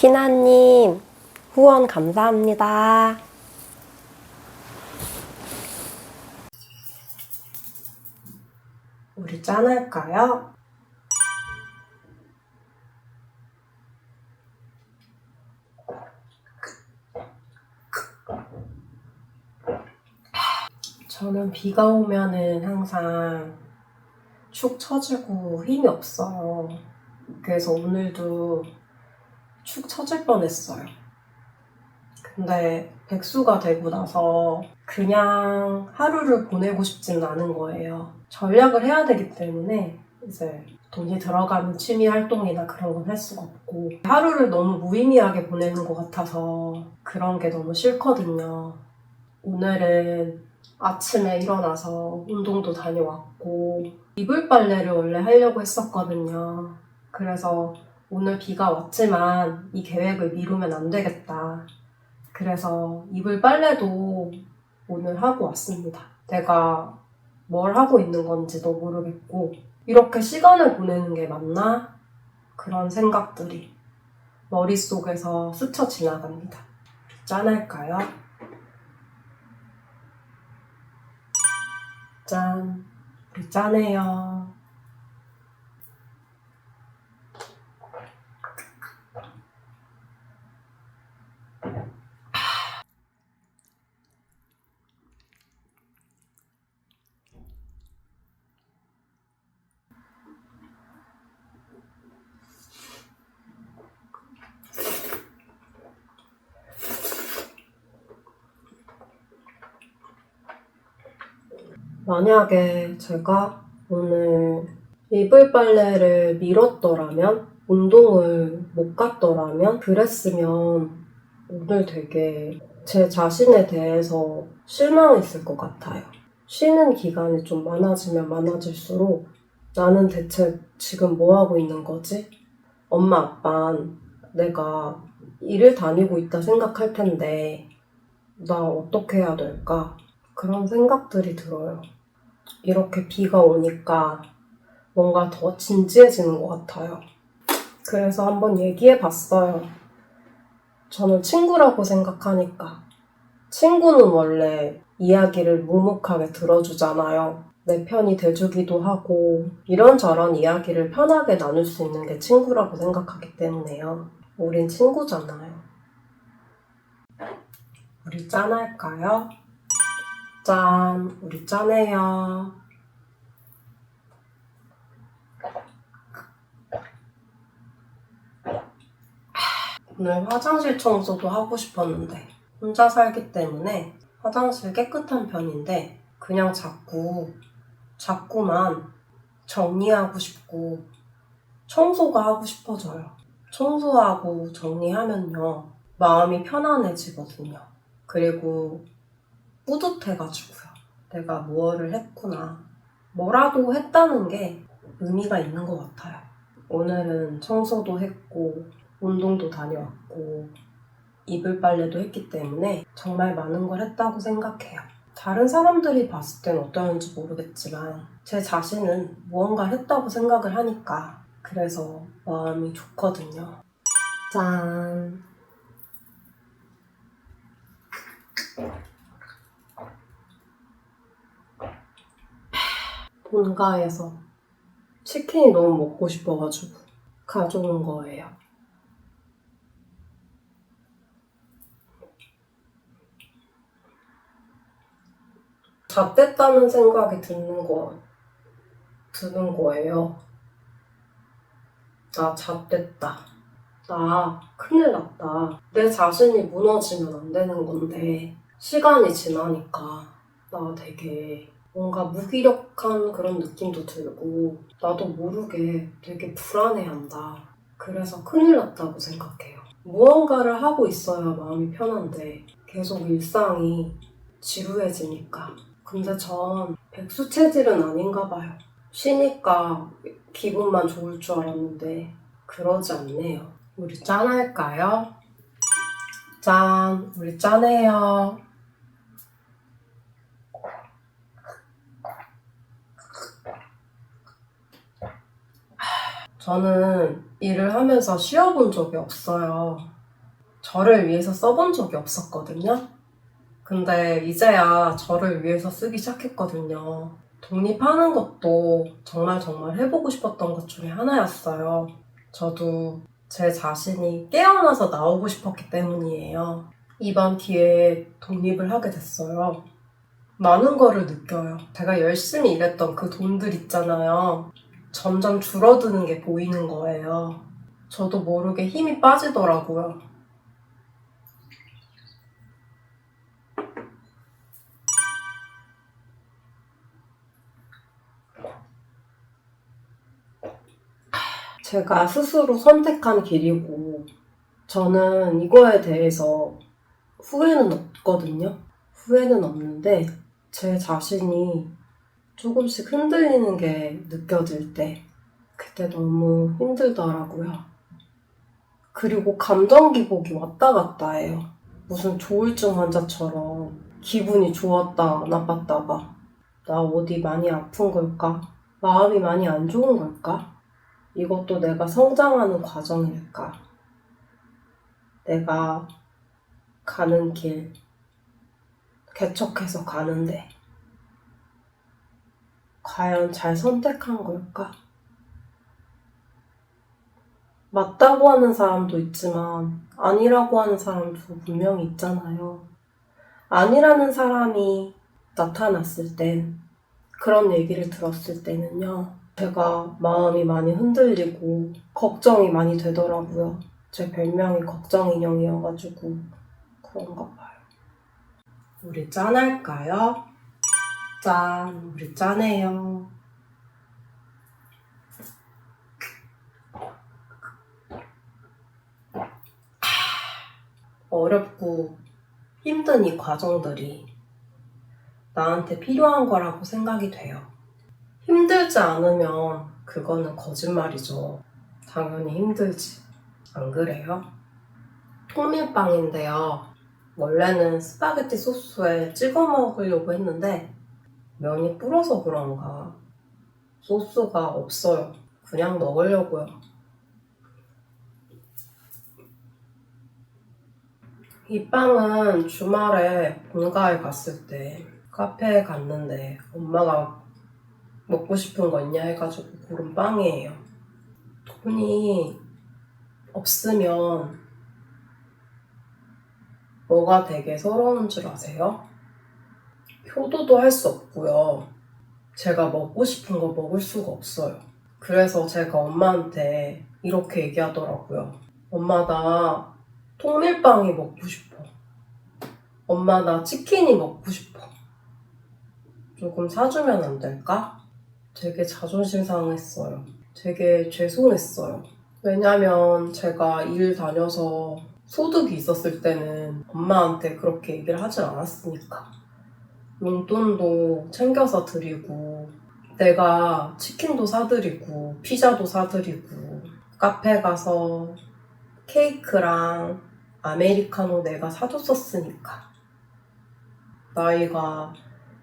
티나님, 후원 감사합니다. 우리 짠할까요? 저는 비가 오면은 항상 축 처지고 힘이 없어요. 그래서 오늘도 축 처질 뻔했어요. 근데 백수가 되고 나서 그냥 하루를 보내고 싶지는 않은 거예요. 전략을 해야 되기 때문에 이제 돈이 들어가는 취미 활동이나 그런 건 할 수가 없고 하루를 너무 무의미하게 보내는 것 같아서 그런 게 너무 싫거든요. 오늘은 아침에 일어나서 운동도 다녀왔고 이불 빨래를 원래 하려고 했었거든요. 그래서 오늘 비가 왔지만 이 계획을 미루면 안 되겠다. 그래서 이불 빨래도 오늘 하고 왔습니다. 내가 뭘 하고 있는 건지도 모르겠고 이렇게 시간을 보내는 게 맞나? 그런 생각들이 머릿속에서 스쳐 지나갑니다. 짠할까요? 짠. 우리 짠해요. 만약에 제가 오늘 이불 빨래를 미뤘더라면, 운동을 못 갔더라면, 그랬으면 오늘 되게 제 자신에 대해서 실망했을 것 같아요. 쉬는 기간이 좀 많아지면 많아질수록 나는 대체 지금 뭐 하고 있는 거지? 엄마, 아빠는 내가 일을 다니고 있다 생각할 텐데, 나 어떻게 해야 될까? 그런 생각들이 들어요. 이렇게 비가 오니까 뭔가 더 진지해지는 것 같아요. 그래서 한번 얘기해 봤어요. 저는 친구라고 생각하니까. 친구는 원래 이야기를 묵묵하게 들어주잖아요. 내 편이 돼주기도 하고, 이런저런 이야기를 편하게 나눌 수 있는 게 친구라고 생각하기 때문에요. 우린 친구잖아요. 우리 짠할까요? 짠, 우리 짠해요. 오늘 화장실 청소도 하고 싶었는데 혼자 살기 때문에 화장실 깨끗한 편인데 그냥 자꾸 자꾸만 정리하고 싶고 청소가 하고 싶어져요. 청소하고 정리하면요 마음이 편안해지거든요. 그리고 뿌듯해가지고요. 내가 뭐를 했구나. 뭐라도 했다는 게 의미가 있는 것 같아요. 오늘은 청소도 했고, 운동도 다녀왔고, 이불 빨래도 했기 때문에 정말 많은 걸 했다고 생각해요. 다른 사람들이 봤을 땐 어떠는지 모르겠지만, 제 자신은 무언가 했다고 생각을 하니까, 그래서 마음이 좋거든요. 짠. 본가에서 치킨이 너무 먹고 싶어가지고 가져온 거예요. 잣됐다는 생각이 드는 거, 드는 거예요. 나 잣됐다. 나 큰일 났다. 내 자신이 무너지면 안 되는 건데, 시간이 지나니까 나 되게 뭔가 무기력한 그런 느낌도 들고 나도 모르게 되게 불안해한다. 그래서 큰일 났다고 생각해요. 무언가를 하고 있어야 마음이 편한데 계속 일상이 지루해지니까. 근데 전 백수 체질은 아닌가 봐요. 쉬니까 기분만 좋을 줄 알았는데 그러지 않네요. 우리 짠할까요? 짠, 우리 짠해요. 저는 일을 하면서 쉬어본 적이 없어요. 저를 위해서 써본 적이 없었거든요. 근데 이제야 저를 위해서 쓰기 시작했거든요. 독립하는 것도 정말 정말 해보고 싶었던 것 중에 하나였어요. 저도 제 자신이 깨어나서 나오고 싶었기 때문이에요. 이번 기회에 독립을 하게 됐어요. 많은 거를 느껴요. 제가 열심히 일했던 그 돈들 있잖아요. 점점 줄어드는 게 보이는 거예요. 저도 모르게 힘이 빠지더라고요. 제가 스스로 선택한 길이고, 저는 이거에 대해서 후회는 없거든요. 후회는 없는데, 제 자신이 조금씩 흔들리는 게 느껴질 때, 그때 너무 힘들더라고요. 그리고 감정 기복이 왔다 갔다 해요. 무슨 조울증 환자처럼 기분이 좋았다 나빴다가 나 어디 많이 아픈 걸까? 마음이 많이 안 좋은 걸까? 이것도 내가 성장하는 과정일까? 내가 가는 길, 개척해서 가는데, 과연 잘 선택한 걸까? 맞다고 하는 사람도 있지만, 아니라고 하는 사람도 분명히 있잖아요. 아니라는 사람이 나타났을 땐, 그런 얘기를 들었을 때는요, 제가 마음이 많이 흔들리고 걱정이 많이 되더라고요. 제 별명이 걱정 인형이어가지고 그런가 봐요. 우리 짠할까요? 짠, 우리 짠해요. 어렵고 힘든 이 과정들이 나한테 필요한 거라고 생각이 돼요. 힘들지 않으면 그거는 거짓말이죠. 당연히 힘들지. 안 그래요? 통밀빵인데요. 원래는 스파게티 소스에 찍어 먹으려고 했는데 면이 불어서 그런가 소스가 없어요. 그냥 먹으려고요. 이 빵은 주말에 본가에 갔을 때 카페에 갔는데 엄마가 먹고 싶은 거 있냐 해가지고 고른 빵이에요. 돈이 없으면 뭐가 되게 서러운 줄 아세요? 효도도 할 수 없고요. 제가 먹고 싶은 거 먹을 수가 없어요. 그래서 제가 엄마한테 이렇게 얘기하더라고요. 엄마 나 통밀빵이 먹고 싶어. 엄마 나 치킨이 먹고 싶어. 조금 사주면 안 될까? 되게 자존심 상했어요. 되게 죄송했어요. 왜냐면 제가 일 다녀서 소득이 있었을 때는 엄마한테 그렇게 얘기를 하질 않았으니까. 용돈도 챙겨서 드리고, 내가 치킨도 사드리고, 피자도 사드리고, 카페 가서 케이크랑 아메리카노 내가 사줬었으니까. 나이가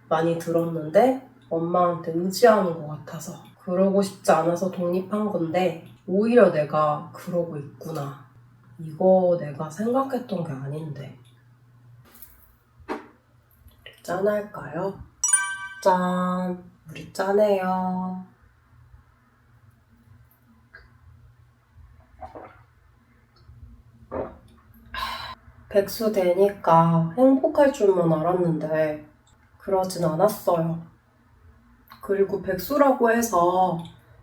많이 들었는데, 엄마한테 의지하는 것 같아서. 그러고 싶지 않아서 독립한 건데 오히려 내가 그러고 있구나. 이거 내가 생각했던 게 아닌데 짠할까요? 짠 우리 짠해요 백수 되니까 행복할 줄만 알았는데 그러진 않았어요. 그리고 백수라고 해서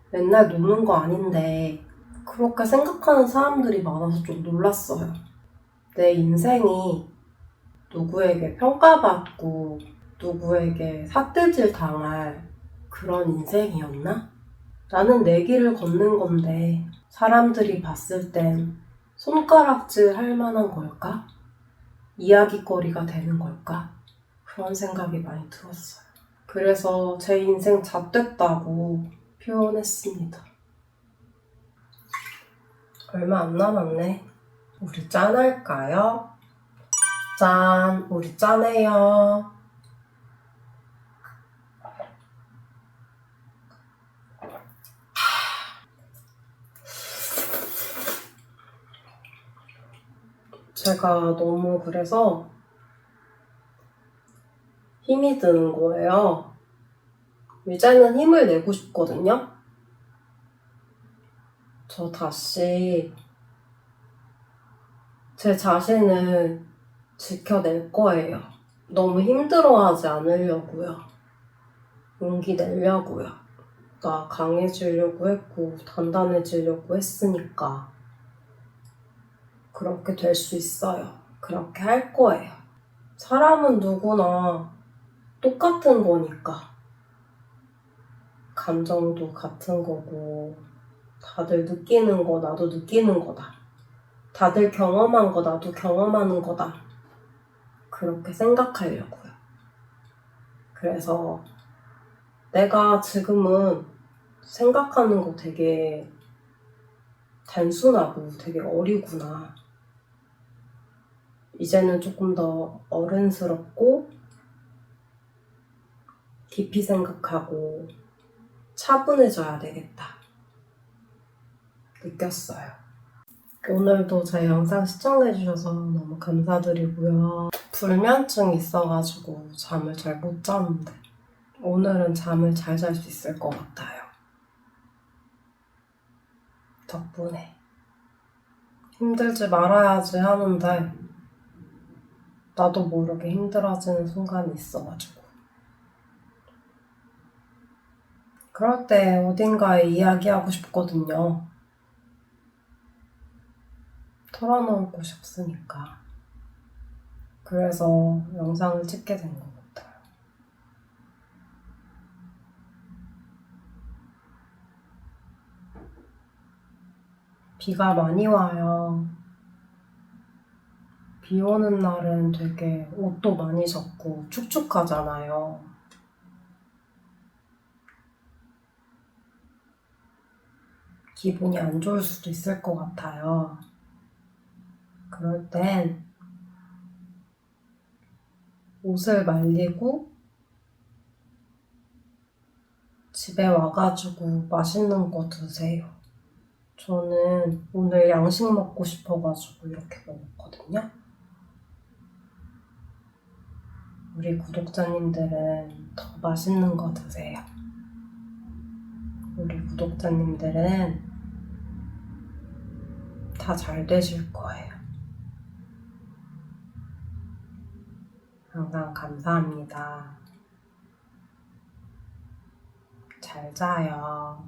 맨날 노는 거 아닌데 그렇게 생각하는 사람들이 많아서 좀 놀랐어요. 내 인생이 누구에게 평가받고 누구에게 삿대질 당할 그런 인생이었나? 나는 내 길을 걷는 건데 사람들이 봤을 땐 손가락질 할 만한 걸까? 이야기거리가 되는 걸까? 그런 생각이 많이 들었어요. 그래서 제 인생 잣됐다고 표현했습니다. 얼마 안 남았네. 우리 짠할까요? 짠, 우리 짠해요. 제가 너무 그래서 힘이 드는 거예요. 이제는 힘을 내고 싶거든요. 저 다시 제 자신을 지켜낼 거예요. 너무 힘들어하지 않으려고요. 용기 내려고요. 나 강해지려고 했고, 단단해지려고 했으니까. 그렇게 될 수 있어요. 그렇게 할 거예요. 사람은 누구나 똑같은 거니까. 감정도 같은 거고, 다들 느끼는 거 나도 느끼는 거다. 다들 경험한 거 나도 경험하는 거다. 그렇게 생각하려고요. 그래서 내가 지금은 생각하는 거 되게 단순하고 되게 어리구나. 이제는 조금 더 어른스럽고 깊이 생각하고 차분해져야 되겠다. 느꼈어요. 오늘도 제 영상 시청해주셔서 너무 감사드리고요. 불면증이 있어가지고 잠을 잘 못 자는데 오늘은 잠을 잘 잘 수 있을 것 같아요. 덕분에 힘들지 말아야지 하는데 나도 모르게 힘들어지는 순간이 있어가지고 그럴 때 어딘가에 이야기하고 싶거든요. 털어놓을 곳이 없으니까. 그래서 영상을 찍게 된 것 같아요. 비가 많이 와요. 비 오는 날은 되게 옷도 많이 젖고 축축하잖아요. 기분이 안 좋을 수도 있을 것 같아요. 그럴 땐 옷을 말리고 집에 와가지고 맛있는 거 드세요. 저는 오늘 양식 먹고 싶어가지고 이렇게 먹었거든요. 우리 구독자님들은 더 맛있는 거 드세요. 우리 구독자님들은 다 잘 되실 거예요. 항상 감사합니다. 잘 자요.